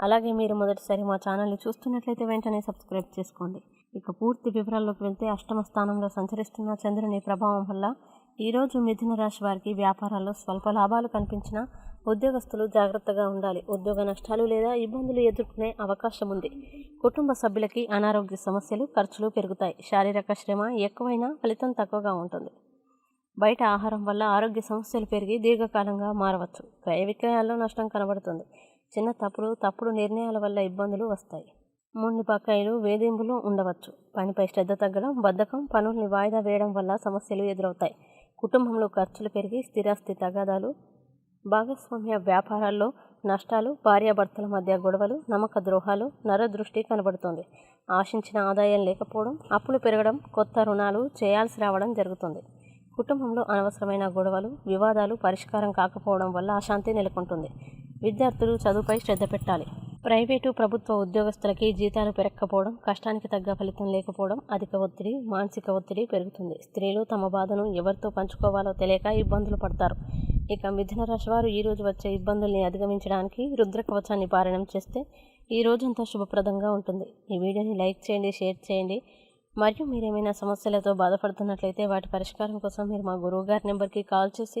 అలాగే మీరు మొదటిసారి మా ఛానల్ని చూస్తున్నట్లయితే వెంటనే సబ్స్క్రైబ్ చేసుకోండి. ఇక పూర్తి వివరాల్లోకి వెళ్తే అష్టమ స్థానంలో సంచరిస్తున్న చంద్రుని ప్రభావం వల్ల ఈరోజు మిథున రాశి వారికి వ్యాపారాల్లో స్వల్ప లాభాలు కనిపించినా ఉద్యోగస్తులు జాగ్రత్తగా ఉండాలి. ఉద్యోగ నష్టాలు లేదా ఇబ్బందులు ఎదుర్కొనే అవకాశం ఉంది. కుటుంబ సభ్యులకి అనారోగ్య సమస్యలు ఖర్చులు పెరుగుతాయి. శారీరక శ్రమ ఎక్కువైనా ఫలితం తక్కువగా ఉంటుంది. బయట ఆహారం వల్ల ఆరోగ్య సమస్యలు పెరిగి దీర్ఘకాలంగా మారవచ్చు. క్రయ విక్రయాల్లో నష్టం కనబడుతుంది. చిన్న తప్పుడు తప్పుడు నిర్ణయాల వల్ల ఇబ్బందులు వస్తాయి. ముందు బకాయిలు వేధింపులు ఉండవచ్చు. పనిపై శ్రద్ధ తగ్గడం బద్ధకం పనుల్ని వాయిదా వేయడం వల్ల సమస్యలు ఎదురవుతాయి. కుటుంబంలో ఖర్చులు పెరిగి స్థిరాస్తి తగాదాలు భాగస్వామ్య వ్యాపారాల్లో నష్టాలు భార్యాభర్తల మధ్య గొడవలు నమ్మక ద్రోహాలు నరదృష్టి కనబడుతుంది. ఆశించిన ఆదాయం లేకపోవడం అప్పులు పెరగడం కొత్త రుణాలు చేయాల్సి రావడం జరుగుతుంది. కుటుంబంలో అనవసరమైన గొడవలు వివాదాలు పరిష్కారం కాకపోవడం వల్ల అశాంతి నెలకొంటుంది. విద్యార్థులు చదువుపై శ్రద్ధ పెట్టాలి. ప్రైవేటు ప్రభుత్వ ఉద్యోగస్తులకి జీతాలు పెరగకపోవడం కష్టానికి తగ్గ ఫలితం లేకపోవడం అధిక ఒత్తిడి మానసిక ఒత్తిడి పెరుగుతుంది. స్త్రీలు తమ బాధను ఎవరితో పంచుకోవాలో తెలియక ఇబ్బందులు పడతారు. ఇక మిథున రాశి వారు ఈ రోజు వచ్చే ఇబ్బందుల్ని అధిగమించడానికి రుద్ర కవచాన్ని పారాయణం చేస్తే ఈ రోజంతా శుభప్రదంగా ఉంటుంది. ఈ వీడియోని లైక్ చేయండి షేర్ చేయండి. మరియు మీరేమైనా సమస్యలతో బాధపడుతున్నట్లయితే వాటి పరిష్కారం కోసం మీరు మా గురువు గారి నెంబర్కి కాల్ చేసి